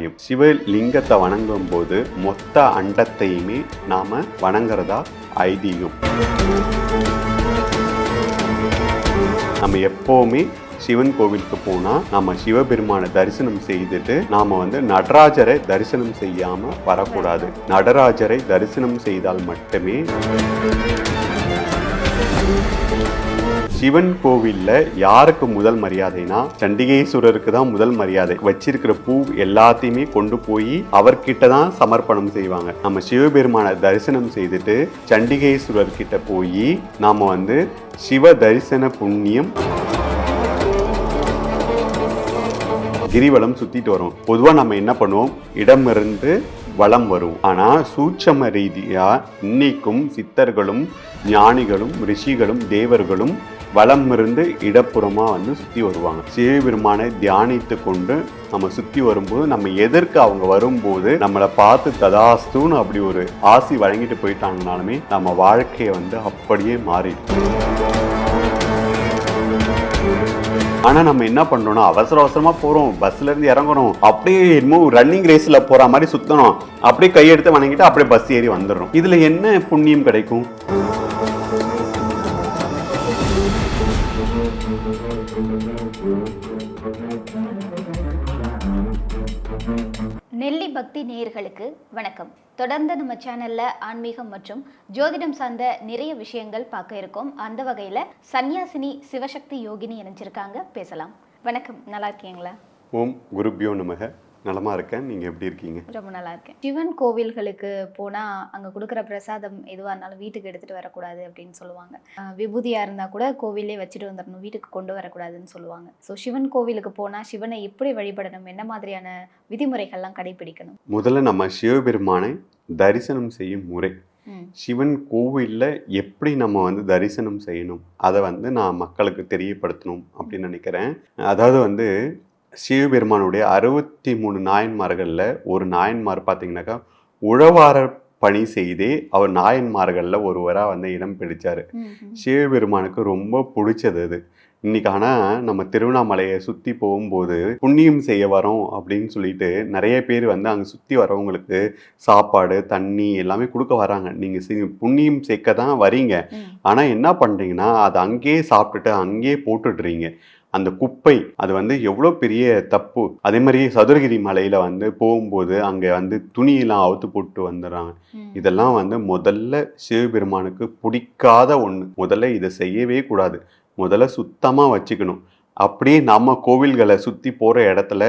சிவ சிவலிங்கத்தை வணங்கும் போது மொத்த அண்டத்தையுமே நாம வணங்குறதா ஐதீகம். நம்ம எப்போவுமே சிவன் கோவிலுக்கு போனால் நம்ம சிவபெருமானை தரிசனம் செய்துட்டு நாம் வந்து நடராஜரை தரிசனம் செய்யாமல் வரக்கூடாது. நடராஜரை தரிசனம் செய்தால் மட்டுமே சிவன் கோவில்ல யாருக்கு முதல் மரியாதைனா சண்டிகேஸ்வரருக்கு தான் முதல் மரியாதை. வச்சிருக்கிற பூ எல்லாத்தையுமே கொண்டு போய் அவர்கிட்ட தான் சமர்ப்பணம் செய்வாங்க. நம்ம சிவபெருமானை தரிசனம் செய்துட்டு சண்டிகேஸ்வரர் கிட்ட போய் நாம வந்து சிவ தரிசன புண்ணியம் கிரிவலம் சுத்திட்டு வரும். பொதுவா நம்ம என்ன பண்ணுவோம்? இடமிருந்து வளம் வரும். ஆனா சூட்சம ரீதியா இன்னைக்கும் சித்தர்களும் ஞானிகளும் ரிஷிகளும் தேவர்களும் வலம் இருந்து இடப்புறமா வந்து சுத்தி வருவாங்க. சிவபெருமானை தியானித்து கொண்டு நம்ம சுத்தி வரும்போது நம்ம எதற்கு அவங்க வரும்போது நம்மளை பார்த்து ததாஸ்துன்னு அப்படி ஒரு ஆசி வழங்கிட்டு போயிட்டாங்கனாலுமே நம்ம வாழ்க்கையை வந்து அப்படியே மாறிடும். ஆனால் நம்ம என்ன பண்றோம்னா அவசர அவசரமாக போகிறோம் பஸ்லேருந்து இறங்கணும். அப்படியே என்னமோ ரன்னிங் ரேஸில் போகிற மாதிரி சுத்தணும். அப்படியே கையெடுத்து வணங்கிட்டு அப்படியே பஸ் ஏறி வந்துடுறோம். இதில் என்ன புண்ணியம் கிடைக்கும்? நெல்லி பக்தி நேயர்களுக்கு வணக்கம். தொடர்ந்து நம்ம சேனல்ல ஆன்மீகம் மற்றும் ஜோதிடம் சார்ந்த நிறைய விஷயங்கள் பார்க்க இருக்கோம். அந்த வகையில சன்னியாசினி சிவசக்தி யோகினி இணைஞ்சிருக்காங்க. பேசலாம். வணக்கம். நல்லா இருக்கீங்களா? ஓம் குருபியோ நமக. நலமா இருக்கேன். நீங்க எப்படி இருக்கீங்க? ரொம்ப நல்லா இருக்கேன். சிவன் கோவில்களுக்கு போனா அங்க கொடுக்குற பிரசாதம் எதுவா இருந்தாலும் வீட்டுக்கு எடுத்துட்டு வரக்கூடாது அப்படின்னு சொல்லுவாங்க. ஆஹ் விபூதியா இருந்தா கூட கோவிலே வச்சுட்டு வந்துடணும் வீட்டுக்கு கொண்டு வரக்கூடாதுன்னு சொல்லுவாங்க. ஸோ சிவன் கோவிலுக்கு போனா சிவனை எப்படி வழிபடணும்? என்ன மாதிரியான விதிமுறைகள்லாம் கடைபிடிக்கணும்? முதல்ல நம்ம சிவபெருமானை தரிசனம் செய்யும் முறை. சிவன் கோவிலில் எப்படி நம்ம வந்து தரிசனம் செய்யணும்? அதை வந்து நான் மக்களுக்கு தெரியப்படுத்தணும் அப்படின்னு நினைக்கிறேன். அதாவது வந்து சிவபெருமானுடைய அறுபத்தி மூணு நாயன்மார்களில் ஒரு நாயன்மார் பார்த்தீங்கன்னாக்கா உழவார பணி செய்தே அவர் நாயன்மார்களில் ஒருவராக வந்து இடம் பிடிச்சார். சிவபெருமானுக்கு ரொம்ப பிடிச்சது அது. இன்னைக்கு ஆனால் நம்ம திருவண்ணாமலையை சுற்றி போகும்போது புண்ணியம் செய்ய வரோம் அப்படின்னு சொல்லிட்டு நிறைய பேர் வந்து அங்கே சுற்றி வரவங்களுக்கு சாப்பாடு தண்ணி எல்லாமே கொடுக்க வராங்க. நீங்கள் புண்ணியம் சேர்க்க தான் வரீங்க. ஆனால் என்ன பண்ணுறீங்கன்னா அதை அங்கேயே சாப்பிட்டுட்டு அங்கேயே போட்டுடுறீங்க. அந்த குப்பை அது வந்து எவ்வளோ பெரிய தப்பு. அதே மாதிரி சதுரகிரி மலையில் வந்து போகும்போது அங்கே வந்து துணியெல்லாம் அவுத்து போட்டு வந்துடுறாங்க. இதெல்லாம் வந்து முதல்ல சிவபெருமானுக்கு பிடிக்காத ஒன்று முதல்ல இதை செய்யவே கூடாது. முதல்ல சுத்தமாக வச்சுக்கணும். அப்படியே நம்ம கோவில்களை சுற்றி போகிற இடத்துல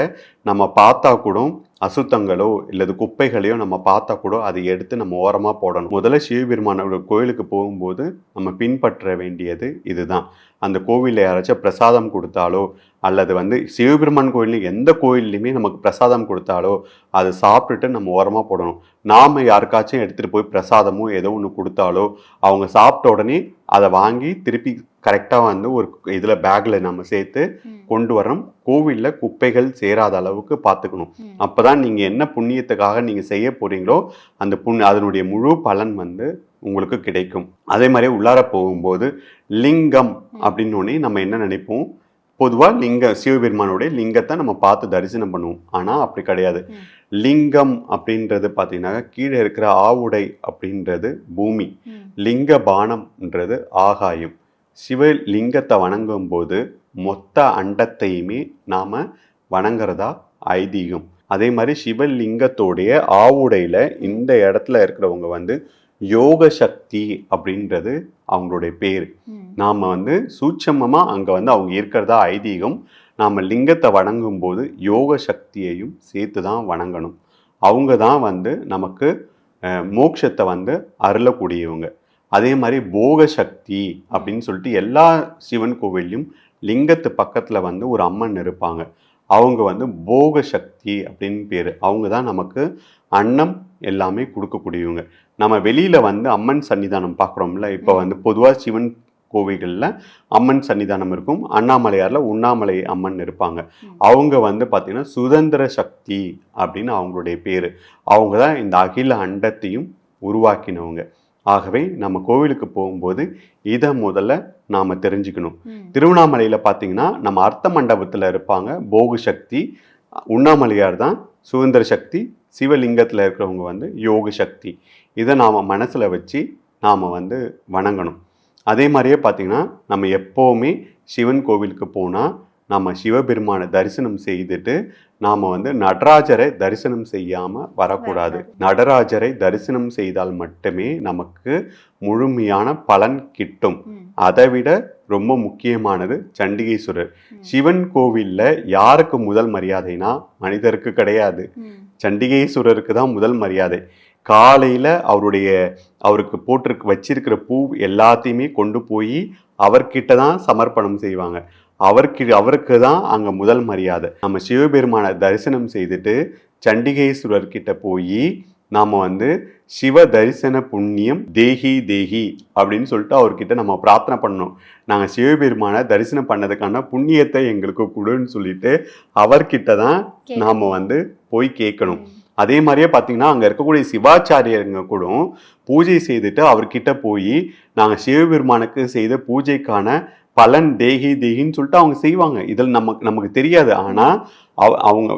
நம்ம பார்த்தா கூட அசுத்தங்களோ இல்லது குப்பைகளையோ நம்ம பார்த்தா கூட அதை எடுத்து நம்ம ஓரமாக போடணும். முதல்ல சிவபெருமானோட கோயிலுக்கு போகும்போது நம்ம பின்பற்ற வேண்டியது இதுதான். அந்த கோவிலில் யாராச்சும் பிரசாதம் கொடுத்தாலோ அல்லது வந்து சிவபெருமான் கோயில் எந்த கோயில்லையுமே நமக்கு பிரசாதம் கொடுத்தாலோ அதை சாப்பிட்டுட்டு நம்ம ஓரமாக போடணும். நாம் யாருக்காச்சும் எடுத்துகிட்டு போய் பிரசாதமோ ஏதோ ஒன்று கொடுத்தாலோ அவங்க சாப்பிட்ட உடனே அதை வாங்கி திருப்பி கரெக்டாக வந்து ஒரு இதில் பேக்கில் நம்ம சேர்த்து. கொண்டு வரோம் கோவிலில் குப்பைகள் சேராத அளவுக்கு பார்த்துக்கணும். அப்போ தான் நீங்கள் என்ன புண்ணியத்துக்காக நீங்கள் செய்ய போகிறீங்களோ அந்த புண் அதனுடைய முழு பலன் வந்து உங்களுக்கு கிடைக்கும். அதே மாதிரி உள்ளார போகும்போது லிங்கம் அப்படின்னு நம்ம என்ன நினைப்போம்? பொதுவாக லிங்க சிவபெருமானுடைய லிங்கத்தை நம்ம பார்த்து தரிசனம் பண்ணுவோம். ஆனால் அப்படி கிடையாது. லிங்கம் அப்படின்றது பார்த்தீங்கன்னா கீழே இருக்கிற ஆவுடை அப்படின்றது பூமி. லிங்க பானம்ன்றது ஆகாயம். சிவலிங்கத்தை வணங்கும் போது மொத்த அண்டத்தையுமே நாம வணங்குறதா ஐதீகம். அதே மாதிரி சிவலிங்கத்தோடைய ஆவுடையில இந்த இடத்துல இருக்கிறவங்க வந்து யோக சக்தி அப்படின்றது அவங்களுடைய பேர். நாம் வந்து சூட்சமமாக அங்கே வந்து அவங்க இருக்கிறதா ஐதீகம் நாம் லிங்கத்தை வணங்கும் போது யோக சக்தியையும் சேர்த்து தான் வணங்கணும். அவங்க தான் வந்து நமக்கு மோட்சத்தை வந்து அருளக்கூடியவங்க. அதே மாதிரி போக சக்தி அப்படின்னு சொல்லிட்டு எல்லா சிவன் கோவில்லையும் லிங்கத்து பக்கத்தில் வந்து ஒரு அம்மன் இருப்பாங்க. அவங்க வந்து போக சக்தி அப்படின்னு பேர். அவங்க தான் நமக்கு அன்னம் எல்லாமே கொடுக்கக்கூடியவங்க. நம்ம வெளியில் வந்து அம்மன் சன்னிதானம் பார்க்குறோம்ல இப்போ வந்து பொதுவாக சிவன் கோவில்களில் அம்மன் சன்னிதானம் இருக்கும். அண்ணாமலையாரில் உண்ணாமலை அம்மன் இருப்பாங்க. அவங்க வந்து பார்த்திங்கன்னா சுதந்திர சக்தி அப்படின்னு அவங்களுடைய பேர். அவங்க தான் இந்த அகில அண்டத்தையும் உருவாக்கினவங்க. ஆகவே நம்ம கோவிலுக்கு போகும்போது இதை முதல்ல நாம் தெரிஞ்சுக்கணும். திருவண்ணாமலையில் பார்த்தீங்கன்னா நம்ம அர்த்த மண்டபத்தில் இருப்பாங்க. போகு சக்தி உண்ணாமலையார் தான் சுதந்திர சக்தி சிவலிங்கத்தில் இருக்கிறவங்க வந்து யோக சக்தி. இதை நாம் மனசில் வச்சு நாம் வந்து வணங்கணும். அதே மாதிரியே பார்த்திங்கன்னா நம்ம எப்போவுமே சிவன் கோவிலுக்கு போனால் நம்ம சிவபெருமானை தரிசனம் செய்துட்டு நாம் வந்து நடராஜரை தரிசனம் செய்யாமல் வரக்கூடாது. நடராஜரை தரிசனம் செய்தால் மட்டுமே நமக்கு முழுமையான பலன் கிட்டும். அதை விட ரொம்ப முக்கியமானது சண்டிகேஸ்வரர். சிவன் கோவில்ல யாருக்கு முதல் மரியாதைனா மனிதருக்கு கிடையாது. சண்டிகேஸ்வரருக்கு தான் முதல் மரியாதை. காலையில அவருடைய அவருக்கு போட்டிருக்கு வச்சிருக்கிற பூ எல்லாத்தையுமே கொண்டு போய் அவர்கிட்ட தான் சமர்ப்பணம் செய்வாங்க. அவருக்கு அவருக்கு தான் அங்க முதல் மரியாதை. நம்ம சிவபெருமானை தரிசனம் செய்துட்டு சண்டிகேஸ்வரர் கிட்ட போய் நாம வந்து சிவ தரிசன புண்ணியம் தேஹி தேஹி அப்படின்னு சொல்லிட்டு அவர்கிட்ட நம்ம பிரார்த்தனை பண்ணணும் நாங்கள் சிவபெருமானை தரிசனம் பண்ணதுக்கான புண்ணியத்தை எங்களுக்கு கொடுன்னு சொல்லிட்டு அவர்கிட்ட தான். நாம வந்து போய் கேட்கணும். அதே மாதிரியே பார்த்தீங்கன்னா அங்கே இருக்கக்கூடிய சிவாச்சாரியருங்க கூட பூஜை செய்துட்டு அவர்கிட்ட போய் நாங்கள் சிவபெருமானுக்கு செய்த பூஜைக்கான பலன் தேகி தேகின்னு சொல்லிட்டு அவங்க செய்வாங்க. இதில் நமக்கு நமக்கு தெரியாது. ஆனால் அவங்க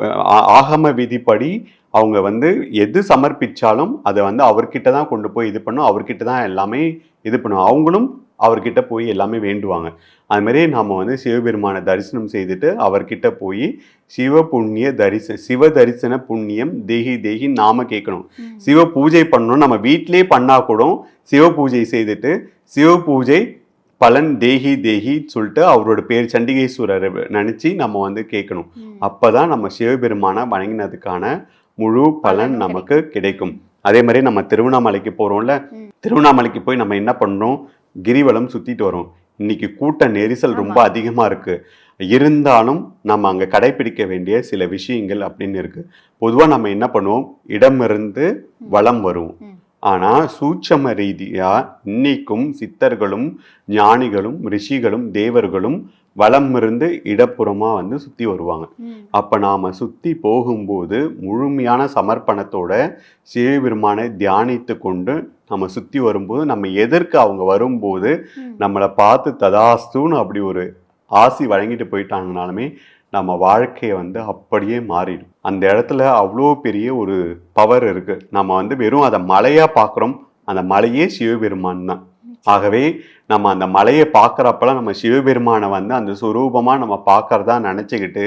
ஆகம விதிப்படி அவங்க வந்து எது சமர்ப்பிச்சாலும் அதை வந்து அவர்கிட்ட தான் கொண்டு போய் இது பண்ணும். அவர்கிட்ட தான் எல்லாமே இது பண்ணும். அவங்களும் அவர்கிட்ட போய் எல்லாமே வேண்டுவாங்க. அது மாதிரி நாம வந்து சிவபெருமானை தரிசனம் செய்துட்டு அவர்கிட்ட போய் சிவ புண்ணிய தரிச சிவ தரிசன புண்ணியம் தேகி தேகி நாம கேட்கணும். சிவ பூஜை பண்ணணும். நம்ம வீட்டிலேயே பண்ணா கூட சிவ பூஜை செய்துட்டு சிவ பூஜை பலன் தேகி தேகி சொல்லிட்டு அவரோட பேர் சண்டிகேஸ்வரரை நினைச்சு நம்ம வந்து கேட்கணும். ம். அப்பதான் நம்ம சிவபெருமானை வணங்கினதுக்கான முழு பலன் நமக்கு கிடைக்கும். அதே மாதிரி நம்ம திருவண்ணாமலைக்கு போறோம்ல ம். திருவண்ணாமலைக்கு போய் நம்ம என்ன பண்றோம் கிரிவலம் சுத்திட்டு வரோம். இன்னைக்கு கூட்ட நெரிசல் ரொம்ப ஆமா. அதிகமா இருக்கு. இருந்தாலும் நம்ம அங்க கடைபிடிக்க வேண்டிய சில விஷயங்கள் அப்படின்னு இருக்கு. பொதுவா நம்ம என்ன பண்ணுவோம்? இடமிருந்து வலம் வருவோம் ம். ஆனா சூட்சம ரீதியா இன்னைக்கும் சித்தர்களும் ஞானிகளும் ரிஷிகளும் தேவர்களும் வலம் இருந்து இடப்புறமா வந்து சுத்தி வருவாங்க. அப்ப நாம சுத்தி போகும்போது முழுமையான சமர்ப்பணத்தோட சிவபெருமானை தியானித்து கொண்டு நம்ம சுத்தி வரும்போது நம்ம எதற்கு அவங்க வரும்போது. நம்மளை பார்த்து ததாஸ்துன்னு அப்படி ஒரு ஆசி வழங்கிட்டு போயிட்டாங்கனாலுமே நம்ம வாழ்க்கையை வந்து அப்படியே மாறிடும். அந்த இடத்துல அவ்வளோ பெரிய ஒரு பவர் இருக்குது நம்ம வந்து வெறும் அதை மலையாக பார்க்குறோம். அந்த மலையே சிவபெருமான் தான். ஆகவே நம்ம அந்த மலையை பார்க்குறப்பெல்லாம் நம்ம சிவபெருமானை வந்து அந்த சுரூபமாக நம்ம பார்க்குறதா நினச்சிக்கிட்டு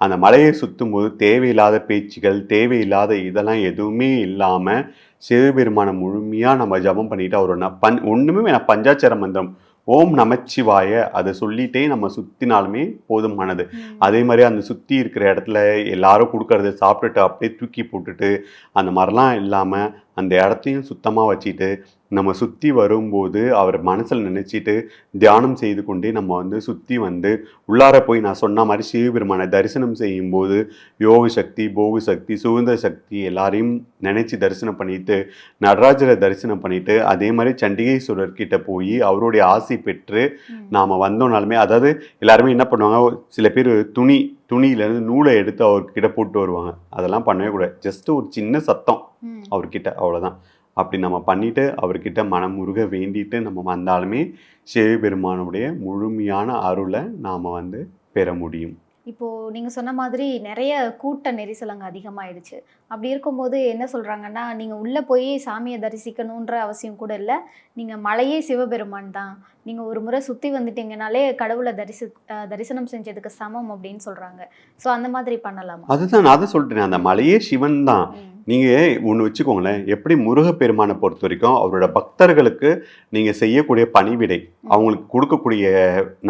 அந்த மலையை சுற்றும்போது தேவையில்லாத பேச்சுகள் தேவையில்லாத இதெல்லாம் எதுவுமே இல்லாமல் சிவபெருமானை முழுமையாக நம்ம ஜபம் பண்ணிட்டு அவரோட ந- பஞ் ஒன்றுமே நான் பஞ்சாட்சர மந்திரம். ஓம் நமச்சிவாய அதை சொல்லிட்டே நம்ம சுத்தினாலுமே போதுமானது. அதே மாதிரி அந்த சுற்றி இருக்கிற இடத்துல எல்லாரும் கொடுக்கறத சாப்பிட்டுட்டு அப்படியே தூக்கி போட்டுட்டு அந்த மாதிரிலாம் இல்லாமல் அந்த இடத்தையும் சுத்தமாக வச்சுட்டு நம்ம சுற்றி வரும்போது அவர் மனசில் நினச்சிட்டு தியானம் செய்து கொண்டே நம்ம வந்து சுற்றி வந்து உள்ளார போய் நான் சொன்ன மாதிரி சிவபெருமானை தரிசனம் செய்யும்போது யோக சக்தி போக சக்தி சுதந்திர சக்தி எல்லாரையும் நினச்சி தரிசனம் பண்ணிட்டு நடராஜரை தரிசனம் பண்ணிட்டு அதே மாதிரி சண்டிகேஸ்வரர் கிட்ட போய் அவருடைய ஆசி பெற்று. நாம வந்தோம்னாலுமே அதாவது எல்லாருமே என்ன பண்ணுவாங்க சில பேர் துணி துணியிலேருந்து நூலை எடுத்து அவர்கிட்ட போட்டு வருவாங்க. அதெல்லாம் பண்ணவே கூடாது. ஜஸ்ட் ஒரு சின்ன சத்தம். அவர்கிட்ட அவ்வளோதான் அப்படி நம்ம பண்ணிட்டு அவர்கிட்ட மனம் முருக வேண்டிட்டு நம்ம வந்தாலுமே சிவபெருமானுடைய முழுமையான அருளை நாம் வந்து பெற முடியும். இப்போ நீங்க சொன்ன மாதிரி நிறைய கூட்ட நெரிசல் அங்க அதிகமாயிடுச்சு. அப்படி இருக்கும்போது என்ன சொல்றாங்கன்னா நீங்க உள்ள போய் சாமியை தரிசிக்கணுன்ற அவசியம் கூட இல்லை. நீங்க மலையே சிவபெருமான் தான். நீங்க ஒரு முறை சுத்தி வந்துட்டீங்கனாலே கடவுளை தரிசி தரிசனம் செஞ்சதுக்கு சமம் அப்படின்னு சொல்றாங்க. ஸோ அந்த மாதிரி பண்ணலாமா? அதுதான் நான் தான் சொல்லிட்டேன் அந்த மலையே சிவன் தான். நீங்கள் ஒன்று வச்சுக்கோங்களேன் எப்படி முருகப்பெருமானை பொறுத்த வரைக்கும் அவரோட பக்தர்களுக்கு நீங்கள் செய்யக்கூடிய பணிவிடை அவங்களுக்கு கொடுக்கக்கூடிய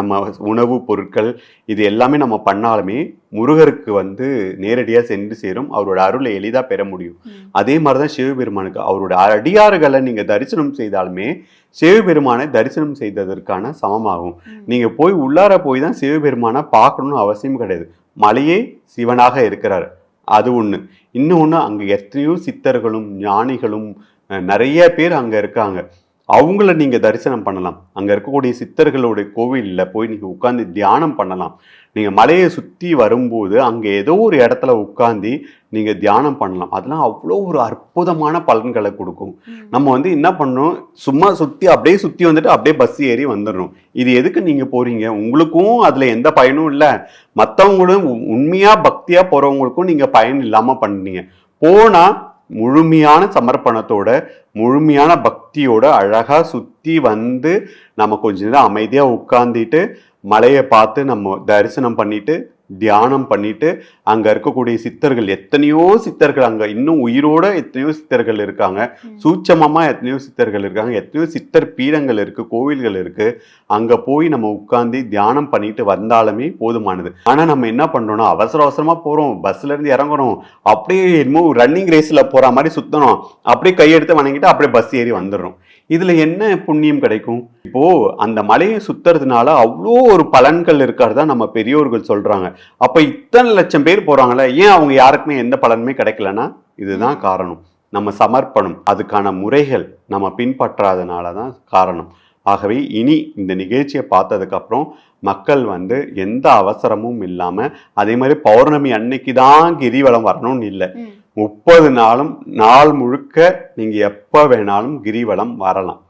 நம்ம உணவு பொருட்கள் இது எல்லாமே நம்ம பண்ணாலுமே முருகருக்கு வந்து நேரடியாக சென்று சேரும் அவரோட அருளை எளிதாக பெற முடியும். அதே மாதிரி தான் சிவபெருமானுக்கு அவரோட அடியாறுகளை நீங்கள் தரிசனம் செய்தாலுமே சிவபெருமானை தரிசனம் செய்ததற்கான சமமாகும். நீங்கள் போய் உள்ளார போய் தான் சிவபெருமானை பார்க்கணும்னு அவசியம் கிடையாது மலையே சிவனாக இருக்கிறார் அது ஒன்று இன்னொன்று அங்கே எத்தனையோ சித்தர்களும் ஞானிகளும் நிறைய பேர் அங்கே இருக்காங்க. அவங்கள நீங்க தரிசனம் பண்ணலாம். அங்க இருக்கக்கூடிய சித்தர்களுடைய கோவில்ல போய் நீங்க உட்கார்ந்து தியானம் பண்ணலாம். நீங்க மலையை சுத்தி வரும்போது அங்க ஏதோ ஒரு இடத்துல உட்கார்ந்து நீங்க தியானம் பண்ணலாம். அதெல்லாம் அவ்வளோ ஒரு அற்புதமான பலன்களை கொடுக்கும். நம்ம வந்து என்ன பண்ணணும்? சும்மா சுத்தி அப்படியே சுத்தி வந்துட்டு அப்படியே பஸ் ஏறி வந்துடணும். இது எதுக்கு நீங்க போறீங்க? உங்களுக்கும் அதுல எந்த பயனும் இல்லை. மற்றவங்களும் உண்மையா பக்தியா போறவங்களுக்கும் நீங்க பயன் இல்லாம பண்ணீங்க போனா முழுமையான சமர்ப்பணத்தோட முழுமையான பக்தியோட அழகா சுத்தி வந்து நம்ம கொஞ்ச நேரம் அமைதியா உட்கார்ந்துட்டு மலையை பார்த்து நம்ம தரிசனம் பண்ணிட்டு தியானம் பண்ணிட்டு அங்க இருக்கக்கூடிய சித்தர்கள் எத்தனையோ சித்தர்கள் அங்க இன்னும் உயிரோட எத்தனையோ சித்தர்கள் இருக்காங்க. சூட்சமமா எத்தனையோ சித்தர்கள் இருக்காங்க. எத்தனையோ சித்தர் பீடங்கள் இருக்கு கோவில்கள் இருக்கு. அங்க போய் நம்ம உட்கார்ந்து தியானம் பண்ணிட்டு வந்தாலுமே போதுமானது. ஆனா நம்ம என்ன பண்றோம்னா அவசர அவசரமா போறோம். பஸ்ல இருந்து இறங்குறோம். அப்படியே என்னமோ ரன்னிங் ரேஸ்ல போற மாதிரி சுத்தணும். அப்படியே கையெடுத்து வணங்கிட்டு அப்படியே பஸ் ஏறி வந்துடுறோம். இதுல என்ன புண்ணியம் கிடைக்கும்? இப்போ அந்த மலையை சுத்துறதுனால அவ்வளோ ஒரு பலன்கள் இருக்கிறதா நம்ம பெரியோர்கள் சொல்றாங்க. அப்ப இத்தனை லட்சம் பேர் போறாங்கல்ல ஏன் அவங்க யாருக்குமே எந்த பலனுமே கிடைக்கலன்னா இதுதான் காரணம். நம்ம சமர்ப்பணம் அதுக்கான முறைகள் நம்ம பின்பற்றாதனால தான் காரணம். ஆகவே இனி இந்த நிகழ்ச்சியை பார்த்ததுக்கு அப்புறம் மக்கள் வந்து எந்த அவசரமும் இல்லாம அதே மாதிரி பௌர்ணமி அன்னைக்கு தான் கிரிவலம் வரணும்னு இல்லை. முப்பது நாளும் நாள் முழுக்க நீங்க எப்ப வேணாலும் கிரிவலம் வரலாம்.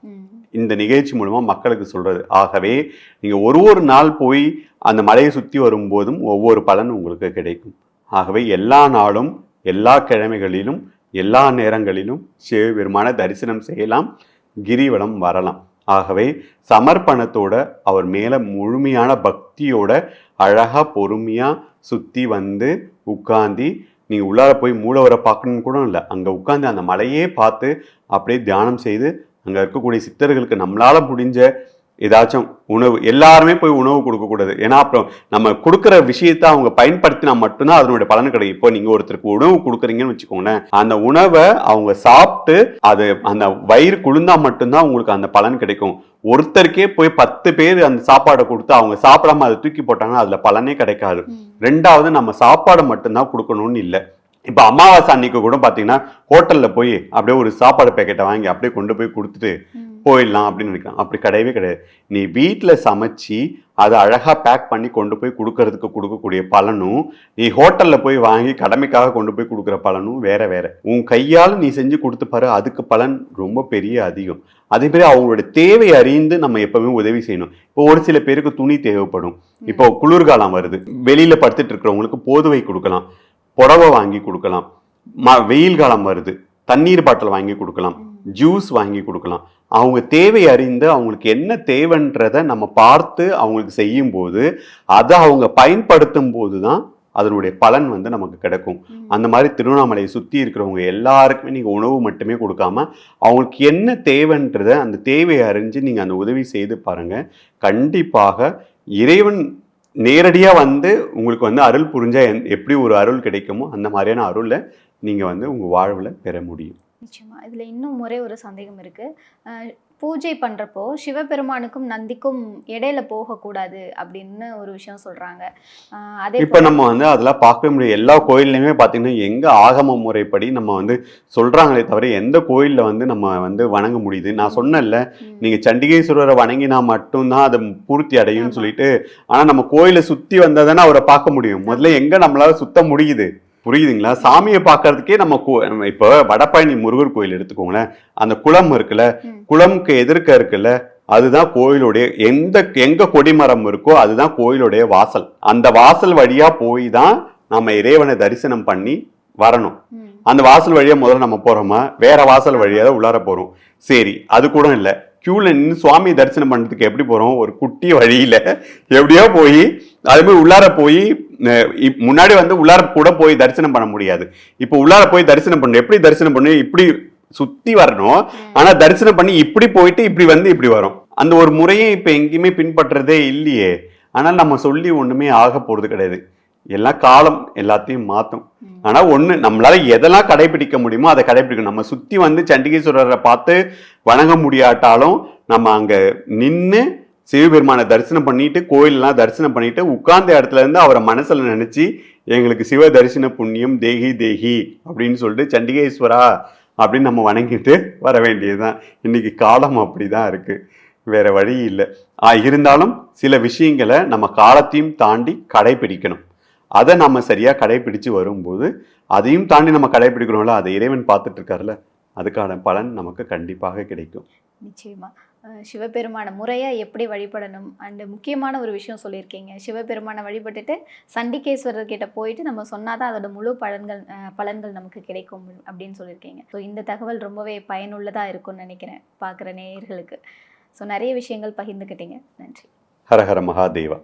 இந்த நிகழ்ச்சி மூலமாக மக்களுக்கு சொல்கிறது ஆகவே நீங்கள் ஒரு ஒரு நாள் போய் அந்த மலையை சுற்றி வரும்போதும் ஒவ்வொரு பலன் உங்களுக்கு கிடைக்கும். ஆகவே எல்லா நாளும் எல்லா கிழமைகளிலும் எல்லா நேரங்களிலும் சிவபெருமான தரிசனம் செய்யலாம் கிரிவலம் வரலாம். ஆகவே சமர்ப்பணத்தோட அவர் மேலே முழுமையான பக்தியோட அழகாக பொறுமையாக சுற்றி வந்து உட்காந்து நீங்கள் உள்ளார போய் மூலவரை பார்க்கணும்னு கூட இல்லை. அங்கே உட்காந்து அந்த மலையே பார்த்து அப்படியே தியானம் செய்து அங்க இருக்கக்கூடிய சித்தர்களுக்கு நம்மளால முடிஞ்ச ஏதாச்சும் உணவு எல்லாருமே போய் உணவு கொடுக்கக்கூடாது. ஏன்னா அப்புறம் நம்ம கொடுக்குற விஷயத்த அவங்க பயன்படுத்தினா மட்டும்தான் அதனுடைய பலன் கிடைக்கும். இப்போ நீங்க ஒருத்தருக்கு உணவு கொடுக்குறீங்கன்னு வச்சுக்கோங்களேன் அந்த உணவை அவங்க சாப்பிட்டு அது அந்த வயிறு குளிர்ந்தா மட்டும்தான் உங்களுக்கு அந்த பலன் கிடைக்கும். ஒருத்தருக்கே போய் பத்து பேர் அந்த சாப்பாடை கொடுத்து அவங்க சாப்பிடாம அதை தூக்கி போட்டாங்கன்னா அதுல பலனே கிடைக்காது. ரெண்டாவது நம்ம சாப்பாடு மட்டும்தான் கொடுக்கணும்னு இல்லை. இப்போ அமாவாசை அன்னைக்கு கூட பார்த்தீங்கன்னா ஹோட்டலில் போய் அப்படியே ஒரு சாப்பாடு பேக்கெட்டை வாங்கி அப்படியே கொண்டு போய் கொடுத்துட்டு. போயிடலாம் அப்படின்னு நினைக்கலாம் அப்படி கிடையவே கிடையாது. நீ வீட்டில் சமைச்சு அதை அழகாக பேக் பண்ணி கொண்டு போய் கொடுக்கறதுக்கு கொடுக்கக்கூடிய பலனும் நீ ஹோட்டலில் போய் வாங்கி கடமைக்காக கொண்டு போய் கொடுக்குற பலனும் வேற வேற. உன் கையால் நீ செஞ்சு கொடுத்து பாரு அதுக்கு பலன் ரொம்ப பெரிய அதிகம். அதே மாதிரி அவங்களோட தேவை அறிந்து நம்ம எப்பவுமே உதவி செய்யணும். இப்போ ஒரு சில பேருக்கு துணி தேவைப்படும். இப்போ குளிர்காலம் வருது. வெளியில படுத்துட்டு இருக்கிறவங்களுக்கு போதுவை கொடுக்கலாம். புடவை வாங்கி கொடுக்கலாம். ம வெயில் காலம் வருது. தண்ணீர் பாட்டில் வாங்கி கொடுக்கலாம். ஜூஸ் வாங்கி கொடுக்கலாம். அவங்க தேவை அறிந்து அவங்களுக்கு என்ன தேவைன்றதை நம்ம பார்த்து அவங்களுக்கு செய்யும்போது அதை அவங்க பயன்படுத்தும் போது தான் அதனுடைய பலன் வந்து நமக்கு கிடைக்கும். அந்த மாதிரி திருவண்ணாமலையை சுற்றி இருக்கிறவங்க எல்லாருக்குமே நீங்கள் உணவு மட்டுமே கொடுக்காம அவங்களுக்கு என்ன தேவைன்றதை அந்த தேவையை அறிஞ்சு நீங்கள் அந்த உதவி செய்து பாருங்க. கண்டிப்பாக இறைவன் நேரடியாக வந்து உங்களுக்கு வந்து அருள் புரிஞ்சால் எந்- எப்படி ஒரு அருள் கிடைக்குமோ அந்த மாதிரியான அருளை நீங்கள் வந்து உங்கள் வாழ்வில் பெற முடியும். நிச்சயமாக இதில் இன்னும் ஒரே ஒரு சந்தேகம் இருக்குது பூஜை பண்றப்போ சிவபெருமானுக்கும் நந்திக்கும் இடையில போகக்கூடாது அப்படின்னு ஒரு விஷயம் சொல்றாங்க. அஹ், அதே இப்போ நம்ம வந்து அதெல்லாம் பார்க்கவே முடியும். எல்லா கோயில்லையுமே பார்த்தீங்கன்னா எங்க ஆகம முறைப்படி நம்ம வந்து சொல்றாங்களே தவிர எந்த கோயில்ல வந்து நம்ம வந்து வணங்க முடியுது? நான் சொன்னேன்ல ம், நீங்க சண்டிகேஸ்வரரை வணங்கினா மட்டும்தான் அது பூர்த்தி அடையும்னு. சொல்லிட்டு ஆனா நம்ம கோயிலை சுத்தி வந்தா தானே அவரை பார்க்க முடியும். முதல்ல எங்க நம்மளால சுத்த முடியுது? புரியுதுங்களா? சாமியை பார்க்கறதுக்கே நம்ம இப்போ வடபழனி முருகர் கோயில் எடுத்துக்கோங்களேன். அந்த குளம் இருக்குல்ல. குளம்க்கு எதிர்க்க இருக்குல்ல அதுதான் கோயிலுடைய எந்த எங்க கொடிமரம் இருக்கோ அதுதான் கோயிலுடைய வாசல். அந்த வாசல் வழியா போய் தான் நம்ம இறைவனை தரிசனம் பண்ணி வரணும். அந்த வாசல் வழியா முதல்ல நம்ம போறோமா? வேற வாசல் வழியா தான் உள்ளார போறோம். சரி அது கூட இல்ல. கியூல நின்று சுவாமி தரிசனம் பண்றதுக்கு எப்படி போறோம்? ஒரு குட்டி வழியில எப்படியோ போய் அது மாதிரி உள்ளார போய் முன்னாடி வந்து உள்ளார கூட போய் தரிசனம் பண்ண முடியாது. இப்போ உள்ளார போய் தரிசனம் பண்ணணும். எப்படி தரிசனம் பண்ணணும்? இப்படி சுத்தி வரணும். ஆனா தரிசனம் பண்ணி இப்படி போயிட்டு இப்படி வந்து இப்படி வரும். அந்த ஒரு முறையை இப்ப எங்கேயுமே பின்பற்றதே இல்லையே. ஆனால் நம்ம சொல்லி ஒண்ணுமே ஆக போறது கிடையாது. எல்லாம் காலம் எல்லாத்தையும் மாத்தும். ம். ஆனா ஒண்ணு நம்மளால எதெல்லாம் கடைபிடிக்க முடியுமோ அதை கடைபிடிக்கணும். நம்ம சுத்தி வந்து சண்டிகேஸ்வரரை பார்த்து வணங்க முடியாட்டாலும் நம்ம அங்க நின்னு சிவபெருமானை தரிசனம் பண்ணிட்டு கோயிலெலாம் தரிசனம் பண்ணிட்டு உட்கார்ந்த இடத்துல இருந்து அவரை மனசில் நினச்சி எங்களுக்கு சிவ தரிசன புண்ணியம் தேகி தேகி அப்படின்னு சொல்லிட்டு சண்டிகேஸ்வரா அப்படின்னு நம்ம வணங்கிட்டு வர வேண்டியதுதான். இன்னைக்கு காலம் அப்படி தான் இருக்குது வேற வழி இல்லை. இருந்தாலும் சில விஷயங்களை நம்ம காலத்தையும் தாண்டி கடைபிடிக்கணும். அதை நம்ம சரியாக கடைபிடிச்சு வரும்போது அதையும் தாண்டி நம்ம கடைபிடிக்கிறோம்ல அதை இறைவன் பார்த்துட்டு இருக்காருல்ல? அதுக்கான பலன் நமக்கு கண்டிப்பாக கிடைக்கும். நிச்சயமா. சிவபெருமானை முறையாக எப்படி வழிபடணும்? அண்டு முக்கியமான ஒரு விஷயம் சொல்லியிருக்கீங்க. சிவபெருமானை வழிபட்டுட்டு சண்டிகேஸ்வரர்கிட்ட போயிட்டு நம்ம சொன்னால் தான் அதோட முழு பலன்கள் பலன்கள் நமக்கு கிடைக்கும் அப்படின்னு சொல்லியிருக்கீங்க. ஸோ இந்த தகவல் ரொம்பவே பயனுள்ளதாக இருக்கும்னு நினைக்கிறேன் பார்க்குற நேயர்களுக்கு. ஸோ நிறைய விஷயங்கள் பகிர்ந்துக்கிட்டீங்க. நன்றி. ஹரஹர மகாதேவா.